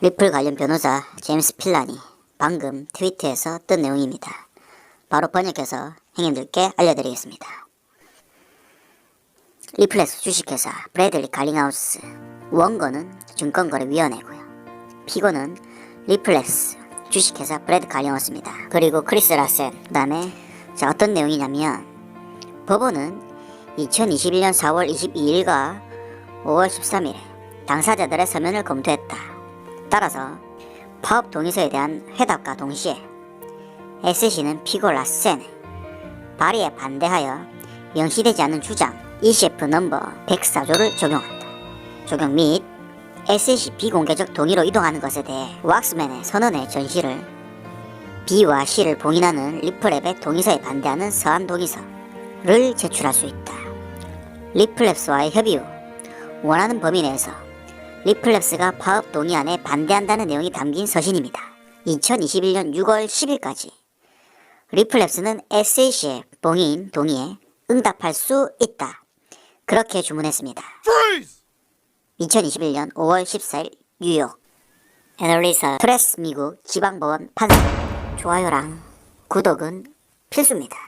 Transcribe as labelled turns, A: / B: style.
A: 리플 관련 변호사 제임스 필란이 방금 트위트에서 뜬 내용입니다. 바로 번역해서 형님들께 알려드리겠습니다. 리플렉스 주식회사 브래들리 갈링하우스 원고는 증권거래위원회고요. 피고는 리플렉스 주식회사 브래드 갈링하우스입니다. 그리고 크리스 라센 그 다음에 자 어떤 내용이냐면 법원은 2021년 4월 22일과 5월 13일에 당사자들의 서면을 검토했다. 따라서 파업 동의서에 대한 회답과 동시에 SC는 피고 라센 발의에 반대하여 명시되지 않은 주장 ECF 넘버 104조를 적용한다. 적용 및 SC 비공개적 동의로 이동하는 것에 대해 왁스맨의 선언의 전시를 B와 C를 봉인하는 리플랩의 동의서에 반대하는 서한 동의서를 제출할 수 있다. 리플랩스와의 협의 후 원하는 범위 내에서 리플랩스가 파업 동의안에 반대한다는 내용이 담긴 서신입니다. 2021년 6월 10일까지 리플랩스는 SAC의 봉인 동의에 응답할 수 있다. 그렇게 주문했습니다. 2021년 5월 14일 뉴욕 애널리사 프레스 미국 지방법원 판사 좋아요랑 구독은 필수입니다.